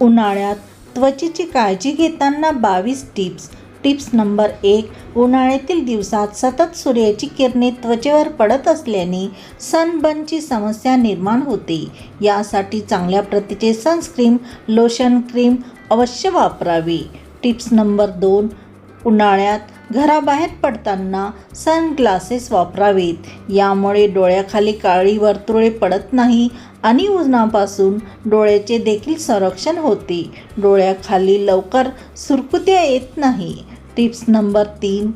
उन्हाळ्यात त्वचेची काळजी घेताना बावीस टिप्स. टिप्स नंबर एक उन्हाळ्यातील दिवसात सतत सूर्याची किरणे त्वचेवर पडत असल्याने सनबर्नची समस्या निर्माण होते. यासाठी चांगल्या प्रतीचे सनस्क्रीम लोशन क्रीम अवश्य वापरावी. टिप्स नंबर दोन उन्हाळ्यात घराबाहेर पडताना सनग्लासेस वापरावेत. यामुळे डोळ्याखाली काळी वर्तुळे पडत नाही आणि उन्हापासून डोळ्याचे देखील संरक्षण होते. डोळ्याखाली लवकर सुरकुत्या येत नाही. टिप्स नंबर तीन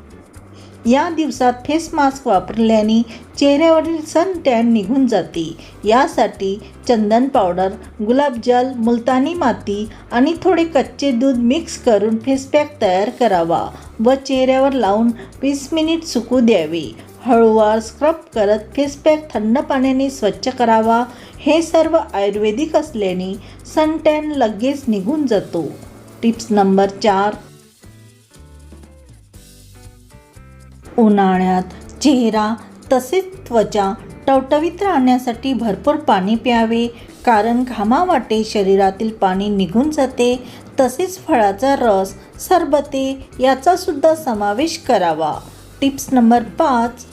या दिवसात फेस मास्क वापरल्याने चेहऱ्यावरील सन टॅन निघून जाते. यासाठी चंदन पावडर गुलाबजल मुलतानी माती आणि थोडे कच्चे दूध मिक्स करून फेस पॅक तयार करावा व चेहऱ्यावर लावून वीस मिनिट सुकू द्यावे. हळूवार स्क्रब करत फेस पॅक थंड पाण्याने स्वच्छ करावा. हे सर्व आयुर्वेदिक असल्याने सनटॅन लगेच निघून जातो. टिप्स नंबर चार उन्हाळ्यात चेहरा तसेच त्वचा टवटवीत राहण्यासाठी भरपूर पाणी प्यावे. कारण घामावाटे शरीरातील पाणी निघून जाते. तसेच फळाचा रस सरबते याचासुद्धा समावेश करावा. टिप्स नंबर पाच.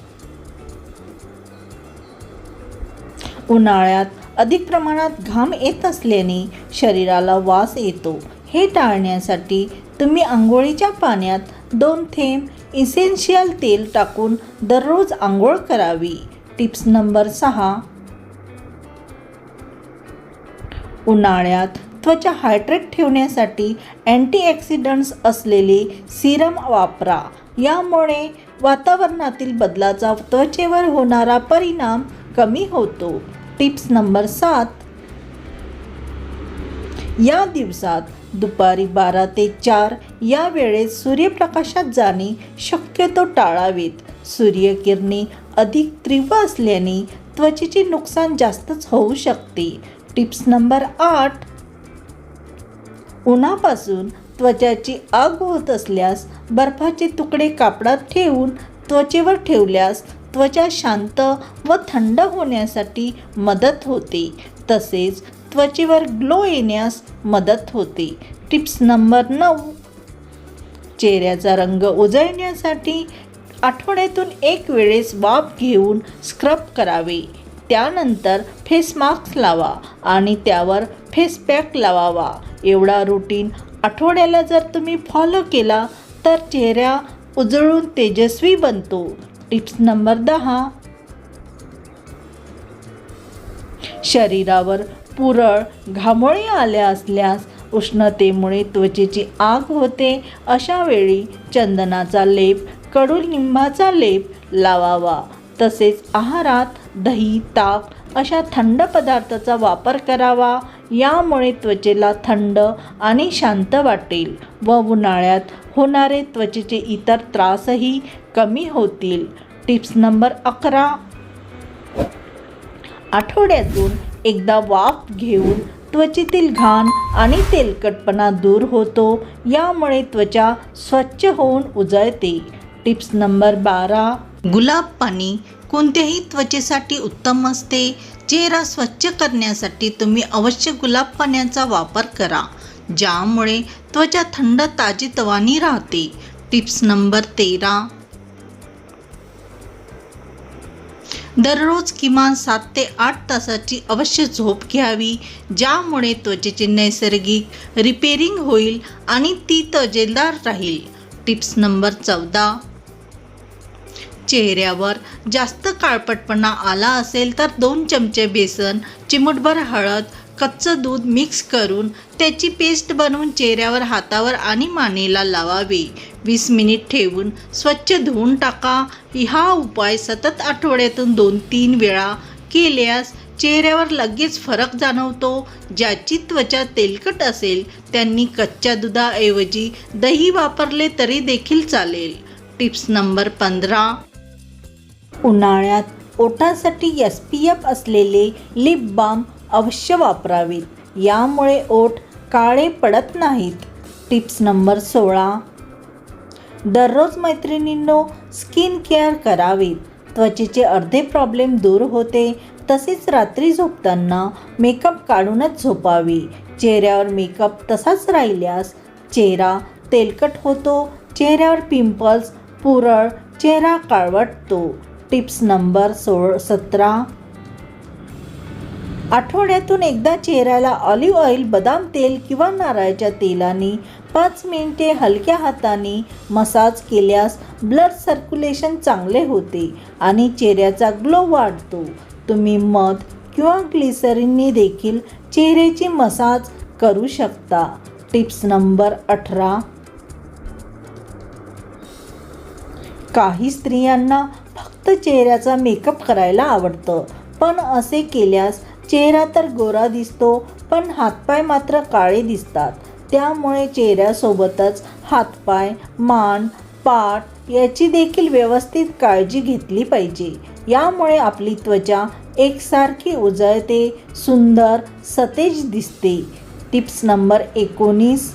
उन्हाळ्यात अधिक प्रमाणात घाम येत असल्याने शरीराला वास येतो. हे टाळण्यासाठी तुम्ही आंघोळीच्या पाण्यात दोन थेंब इसेन्शियल तेल टाकून दररोज आंघोळ करावी. टिप्स नंबर सहा. उन्हाळ्यात त्वचा हायड्रेट ठेवण्यासाठी अँटीऑक्सिडंट्स असलेले सिरम वापरा. यामुळे वातावरणातील बदलाचा त्वचेवर होणारा परिणाम कमी होतो. टिप्स नंबर सात. या दिवसात दुपारी बारा ते चार या वेळेत सूर्यप्रकाशात जाणे शक्यतो टाळावेत. सूर्यकिरणे अधिक तीव्र असल्याने त्वचेचे नुकसान जास्तच होऊ शकते. टिप्स नंबर आठ. उन्हापासून त्वचाची आग होत असल्यास बर्फाचे तुकडे कापडात ठेवून त्वचेवर ठेवल्यास त्वचा शांत व थंड होण्यासाठी मदत होते. तसेच त्वचेवर ग्लो येण्यास मदत होते. टिप्स नंबर नऊ. चेहऱ्याचा रंग उजळण्यासाठी आठवड्यातून एक वेळेस बाब घेऊन स्क्रब करावे. त्यानंतर फेस मास्क लावा आणि त्यावर फेस पॅक लावावा. एवढा रुटीन आठवड्याला जर तुम्ही फॉलो केला तर चेहरा उजळून तेजस्वी बनतो. टिप्स नंबर दहा. शरीरावर पुरळ घामोळी आल्या असल्यास उष्णतेमुळे त्वचेची आग होते. अशा वेळी चंदनाचा लेप कडुलिंबाचा लेप लावावा. तसेच आहारात दही ताक अशा थंड पदार्थाचा वापर करावा. यामुळे त्वचेला थंड आणि शांत वाटेल व उन्हाळ्यात होणारे त्वचेचे इतर त्रासही कमी होतील. टिप्स नंबर अकरा. आठवड्यातून एकदा वाफ घेऊन त्वचेतील घाण आणि तेलकटपणा दूर होतो. यामुळे त्वचा स्वच्छ होऊन उजळते. टिप्स नंबर बारा. गुलाब पाणी कोणत्याही त्वचेसाठी उत्तम असते. चेहरा स्वच्छ करण्यासाठी तुम्ही अवश्य गुलाब पाण्याचा वापर करा. ज्यामुळे त्वचा थंड ताजीतवानी राहते. टिप्स नंबर तेरा. दररोज किमान सात ते आठ तासाची अवश्य झोप घ्यावी ज्यामुळे त्वचेचे नैसर्गिक रिपेरिंग होईल आणि ती तजेदार राहील. टिप्स नंबर चौदा. चेहऱ्यावर जास्त काळपटपणा आला असेल तर दोन चमचे बेसन चिमूटभर हळद कच्चं दूध मिक्स करून त्याची पेस्ट बनवून चेहऱ्यावर हातावर आणि मानेला लावावी. वीस मिनिट ठेवून स्वच्छ धुवून टाका. हा उपाय सतत आठवड्यातून दोन तीन वेळा केल्यास चेहऱ्यावर लगेच फरक जाणवतो. ज्याची त्वचा तेलकट असेल त्यांनी कच्च्या दुधाऐवजी दही वापरले तरी देखील चालेल. टिप्स नंबर पंधरा. उन्हाळ्यात ओठांसाठी एस पी एफ असलेले लिप बाम अवश्य वापरावेत. यामुळे ओठ काळे पडत नाहीत. टिप्स नंबर सोळा. दररोज मैत्रिणींनो स्किन केअर करावीत त्वचेचे अर्धे प्रॉब्लेम दूर होते. तसेच रात्री झोपताना मेकअप काढूनच झोपावी. चेहऱ्यावर मेकअप तसाच राहिल्यास चेहरा तेलकट होतो. चेहऱ्यावर पिंपल्स पुरळ चेहरा काळवटतो. टिप्स नंबर सोळ सतरा. आठवड्यातून एकदा चेहऱ्याला ऑलिव्ह ऑइल बदाम तेल किंवा नारळाच्या तेलाने पाच मिनिटे हलक्या हाताने मसाज केल्यास ब्लड सर्क्युलेशन चांगले होते आणि चेहऱ्याचा ग्लो वाढतो. तुम्ही मध किंवा ग्लिसरीनने देखील चेहऱ्याची मसाज करू शकता. टिप्स नंबर अठरा. काही स्त्रियांना फक्त चेहऱ्याचा मेकअप करायला आवडतं पण असे केल्यास चेहरा तर गोरा दिसतो पण हातपाय मात्र काळे दिसतात. त्यामुळे चेहऱ्यासोबतच हातपाय मान पाठ याची देखील व्यवस्थित काळजी घेतली पाहिजे. यामुळे आपली त्वचा एकसारखी उजळते सुंदर सतेज दिसते. टिप्स नंबर एकोणीस.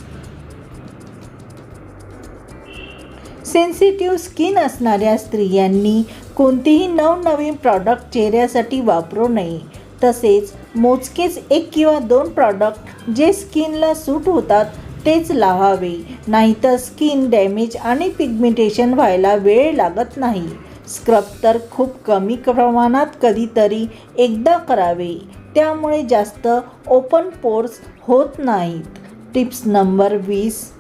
सेन्सिटिव्ह स्किन असणाऱ्या स्त्रियांनी कोणतेही नवनवीन प्रॉडक्ट चेहऱ्यासाठी वापरू नये. तसेच मोजकेच एक किंवा दोन प्रॉडक्ट जे स्किनला सूट होतात तेच लावावे. नाहीतर स्किन डॅमेज आणि पिगमेंटेशन व्हायला वेळ लागत नाही. स्क्रब तर खूप कमी प्रमाणात कधीतरी एकदा करावे. त्यामुळे जास्त ओपन पोर्स होत नाहीत. टिप्स नंबर वीस.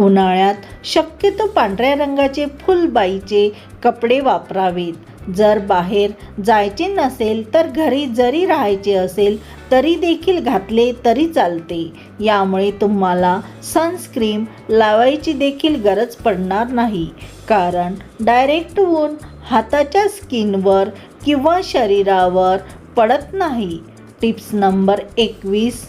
उन्हाळ्यात शक्यतो पांढऱ्या रंगाचे फुलबाईचे कपडे वापरावेत. जर बाहेर जायचे नसेल तर घरी जरी राहायचे असेल तरी देखील घातले तरी चालते. यामुळे तुम्हाला सनस्क्रीम लावायची देखील गरज पडणार नाही. कारण डायरेक्ट ऊन हाताच्या स्किनवर किंवा शरीरावर पडत नाही. टिप्स नंबर एकवीस.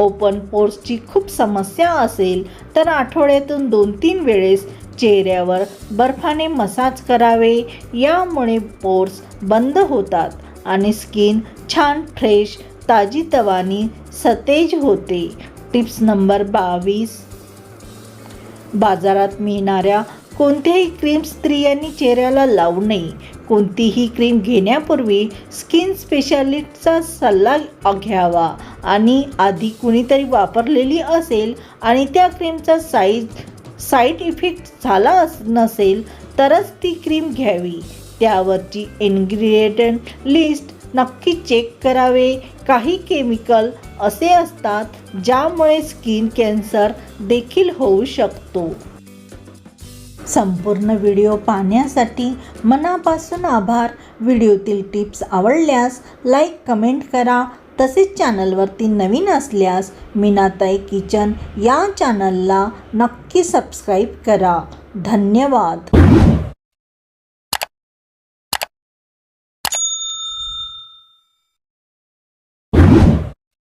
ओपन पोर्सची खूप समस्या असेल तर आठवड्यातून दोन तीन वेळेस चेहऱ्यावर बर्फाने मसाज करावे. यामुळे पोर्स बंद होतात आणि स्किन छान फ्रेश ताजीतवानी सतेज होते. टिप्स नंबर बावीस. बाजारात मिळणाऱ्या कोणत्याही क्रीम स्त्रियांनी चेहऱ्याला लावू नये. कोणतीही क्रीम घेण्यापूर्वी स्किन स्पेशालिस्टचा सल्ला घ्यावा. आणि आधी कुणीतरी वापरलेली असेल आणि त्या क्रीमचा साईज साईड इफेक्ट झाला अस नसेल तरच ती क्रीम घ्यावी. त्यावरची इन्ग्रेडियंट लिस्ट नक्की चेक करावे. काही केमिकल असे असतात ज्यामुळे स्किन कॅन्सर देखील होऊ शकतो. संपूर्ण व्हिडिओ पाहण्यासाठी मनापासून आभार. व्हिडिओतील टिप्स आवडल्यास लाईक कमेंट करा. तसेच चॅनलवरती नवीन असल्यास मीनाताई किचन या चॅनलला नक्की सबस्क्राईब करा. धन्यवाद.